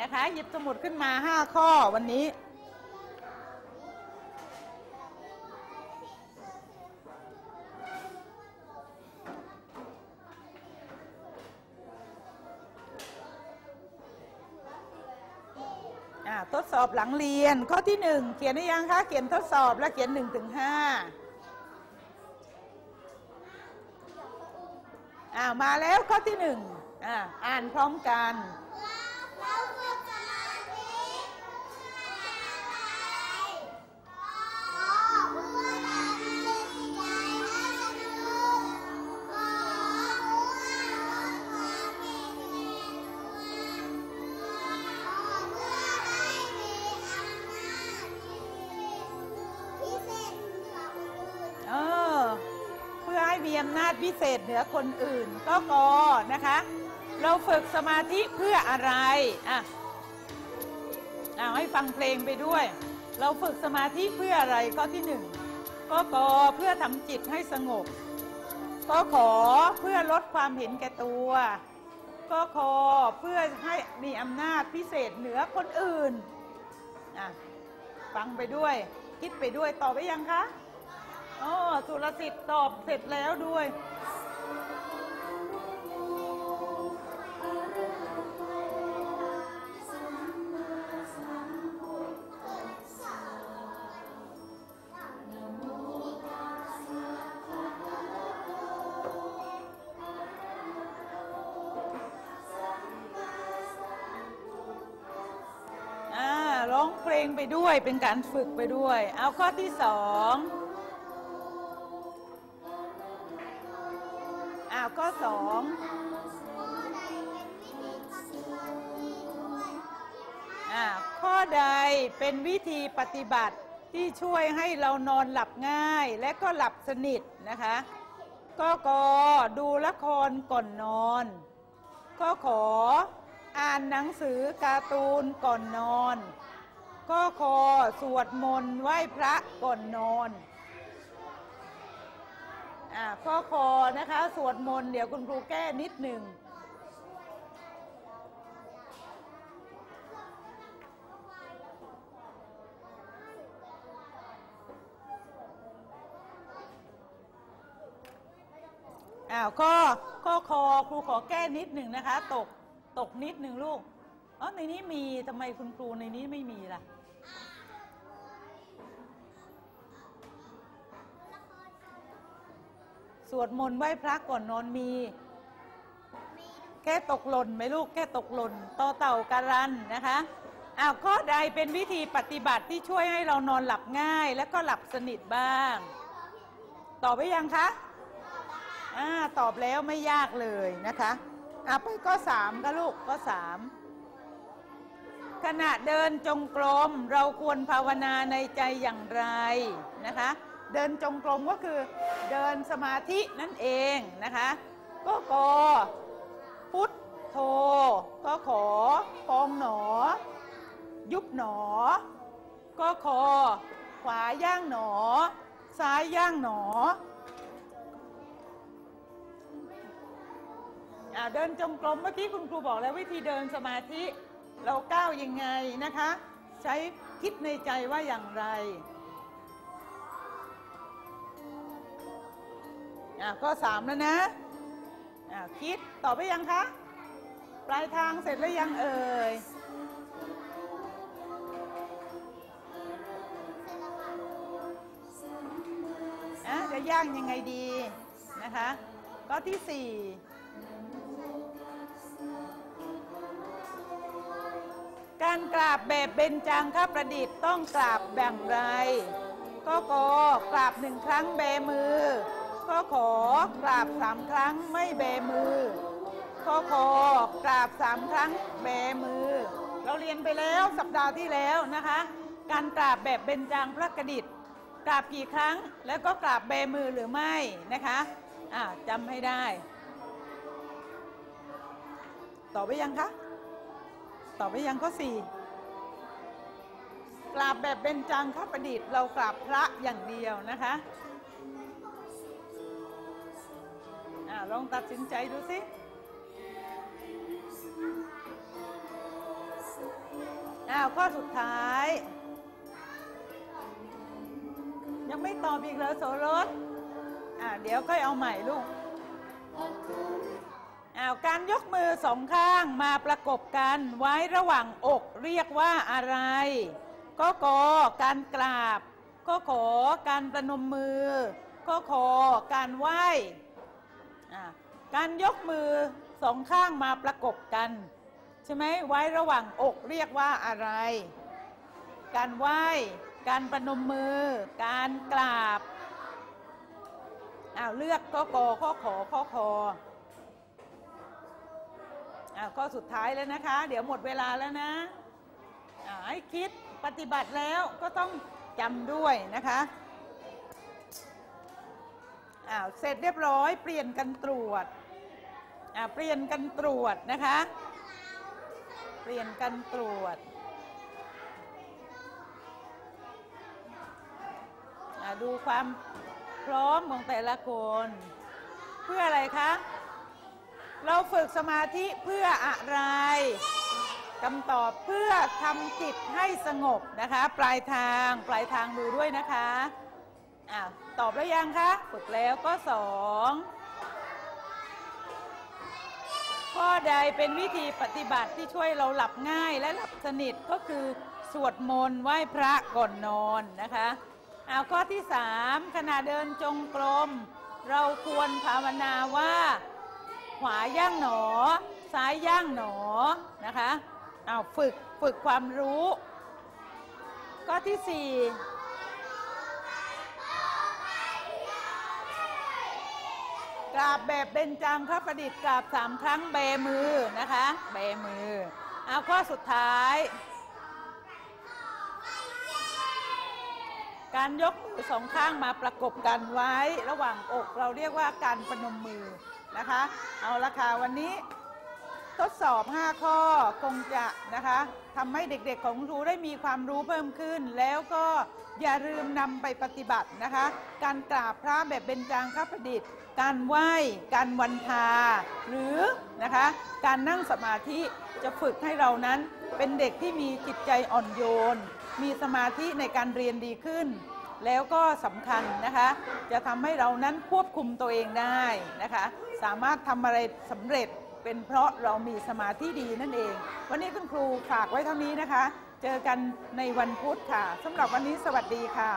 นะคะ หยิบสมุดขึ้นมาห้าข้อวันนี้ ทดสอบหลังเรียนข้อที่หนึ่งเขียนได้ยังคะ เขียนทดสอบแล้วเขียนหนึ่งถึงห้าอ่ามาแล้วข้อที่หนึ่งอ่าอ่านพร้อมกัน มีอำนาจพิเศษเหนือคนอื่น ก็กอนะคะ เราฝึกสมาธิเพื่ออะไรอะเอาให้ฟังเพลงไปด้วย เราฝึกสมาธิเพื่ออะไรข้อที่หนึ่งก็กอเพื่อทำจิตให้สงบ ก็ขอเพื่อลดความเห็นแก่ตัว ก็ขอเพื่อให้มีอำนาจพิเศษเหนือคนอื่นอะฟังไปด้วย คิดไปด้วยตอบไปยังคะ อ๋อสุรสิทธิ์ตอบเสร็จแล้วด้วย อ่าร้องเพลงไปด้วยเป็นการฝึกไปด้วย เอาข้อที่สอง อ้าวข้อสองข้อใดเป็นวิธีปฏิบัติที่ช่วยให้เรานอนหลับง่ายและก็หลับสนิทนะคะก็กอดูละครก่อนนอนก็ขออ่านหนังสือการ์ตูนก่อนนอนก็ขอสวดมนต์ไหว้พระก่อนนอน ข้อคอนะคะสวดมนต์เดี๋ยวคุณครูแก้นิดหนึ่งอ้าวข้อข้อคอครูขอแก้นิดหนึ่งนะคะ ตกตกนิดหนึ่งลูกอ๋อในนี้มีทำไมคุณครูในนี้ไม่มีล่ะ วดมนต์ไหว้พระก่อนนอนมีแค่ตกหล่นไหมลูกแค่ตกหล่นต่อเต่าการันนะคะอ้าวข้อใดเป็นวิธีปฏิบัติที่ช่วยให้เรานอนหลับง่าย และก็หลับสนิทบ้าง ตอบไปยังคะอ่าตอบแล้วไม่ยากเลยนะคะอะไปก็สามก็ลูกก็สามขณะเดินจงกรมเราควรภาวนาในใจอย่างไรนะคะ เดินจงกรมก็คือเดินสมาธินั่นเองนะคะก็กอพุทโธก็ขอพองหนอ ยุบหนอ ก็คอขวาย่างหนอ ซ้ายย่างหนอเดินจงกรมเมื่อกี้คุณครูบอกแล้ววิธีเดินสมาธิเราก้าวยังไงนะคะ ใช้คิดในใจว่าอย่างไร อ่าข้อสามแล้วนะอ่าคิดตอบไปยังคะ ปลายทางเสร็จแล้วยังเอ่ยอะจะย่างยังไงดีนะคะข้อที่สี่การกราบแบบเบญจางคประดิษฐ์ต้องกราบแบ่งไร ก็กกราบหนึ่งครั้งแบมือ ก็ขอกราบสามครั้งไม่แบมือก็ขอกราบสามครั้งแบมือ เราเรียนไปแล้วสัปดาห์ที่แล้วนะคะ การกราบแบบเบญจางพระกดิษฐ์กราบกี่ครั้งแล้วก็กราบแบมือหรือไม่นะคะอ่าจำให้ได้ ต่อไปยังคะตอบไปยังข้อสี่กราบแบบเป็นจังคประดิษฐ์เรากราบพระอย่างเดียวนะคะ ลองตัดสินใจดูสิอ้าวข้อสุดท้าย ยังไม่ตอบอีกเหรอโสรสอ่าเดี๋ยวค่อยเอาใหม่ลูกอ้าวการยกมือสองข้างมาประกบกันไว้ระหว่างอกเรียกว่าอะไร ก็กอการกราบ ก็ขอการประนมมือ ก็ขอการไหว้ การยกมือสองข้างมาประกบกัน ใช่ไหมไว้ระหว่างอกเรียกว่าอะไร การไหว้ การประนมมือ การกราบอ้าวเลือกก็กอข้อขอข้อคออ่าข้อสุดท้ายแล้วนะคะ เดี๋ยวหมดเวลาแล้วนะอ่าให้คิดปฏิบัติแล้วก็ต้องจำด้วยนะคะ อ้าวเสร็จเรียบร้อยเปลี่ยนกันตรวจอ่าเปลี่ยนกันตรวจนะคะ เปลี่ยนกันตรวจดูความพร้อมของแต่ละคน เพื่ออะไรคะ เราฝึกสมาธิเพื่ออะไรคำตอบเพื่อทำจิตให้สงบนะคะ ปลายทางปลายทางดูด้วยนะคะ อ่าตอบแล้วยังคะฝึกแล้วก็สองข้อใดเป็นวิธีปฏิบัติที่ช่วยเราหลับง่ายและหลับสนิทก็คือสวดมนต์ไหว้พระก่อนนอนนะคะเอาข้อที่สามขณะเดินจงกรม เราควรภาวนาว่า ขวาย่างหนอ ซ้ายย่างหนอนะคะเอาฝึกฝึกความรู้ ข้อที่สี่ กราบแบบเบญจังพระประดิษฐ์กราบสามครั้งเบมือนะคะ เบมือ เอาข้อสุดท้าย การยกมือสองข้างมาประกบกันไว้ระหว่างอกเราเรียกว่าการประนมมือนะคะ เอาละค่ะวันนี้ทดสอบ 5 ข้อคงจะนะคะ ทำให้เด็กๆของครูได้มีความรู้เพิ่มขึ้น แล้วก็อย่าลืมนำไปปฏิบัตินะคะ การกราบพระแบบเบญจางคประดิษฐ์ การไหว้ การวันทา หรือนะคะ การนั่งสมาธิจะฝึกให้เรานั้นเป็นเด็กที่มีจิตใจอ่อนโยน มีสมาธิในการเรียนดีขึ้น แล้วก็สำคัญนะคะ จะทำให้เรานั้นควบคุมตัวเองได้นะคะ สามารถทำอะไรสำเร็จ เป็นเพราะเรามีสมาธิดีนั่นเอง วันนี้คุณครูฝากไว้เท่านี้นะคะ เจอกันในวันพุธค่ะสำหรับวันนี้สวัสดีค่ะ